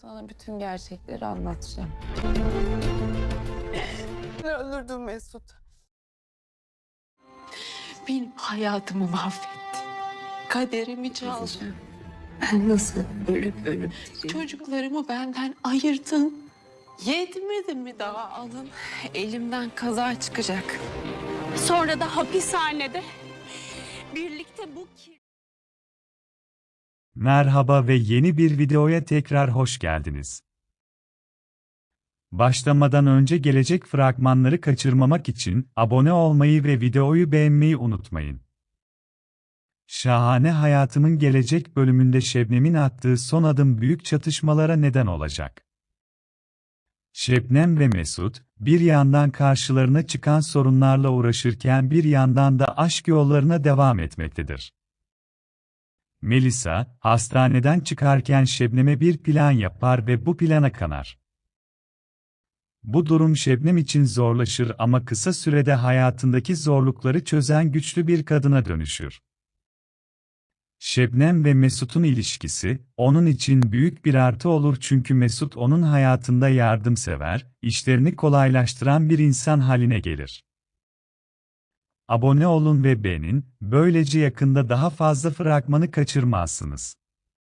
Sana bütün gerçekleri anlatacağım. Ben öldürdüm Mesut. Benim hayatımı mahvetti. Kaderimi çaldı. Ben nasıl ölüp ölüp çocuklarımı benden ayırdın. Yetmedi mi daha alın? Elimden kaza çıkacak. Sonra da hapishanede birlikte bu ki... Merhaba ve yeni bir videoya tekrar hoş geldiniz. Başlamadan önce gelecek fragmanları kaçırmamak için abone olmayı ve videoyu beğenmeyi unutmayın. Şahane Hayatımın gelecek bölümünde Şebnem'in attığı son adım büyük çatışmalara neden olacak. Şebnem ve Mesut, bir yandan karşılarına çıkan sorunlarla uğraşırken bir yandan da aşk yollarına devam etmektedir. Melisa, hastaneden çıkarken Şebnem'e bir plan yapar ve bu plana kanar. Bu durum Şebnem için zorlaşır ama kısa sürede hayatındaki zorlukları çözen güçlü bir kadına dönüşür. Şebnem ve Mesut'un ilişkisi, onun için büyük bir artı olur çünkü Mesut onun hayatında yardımsever, işlerini kolaylaştıran bir insan haline gelir. Abone olun ve beğenin, böylece yakında daha fazla fragmanı kaçırmazsınız.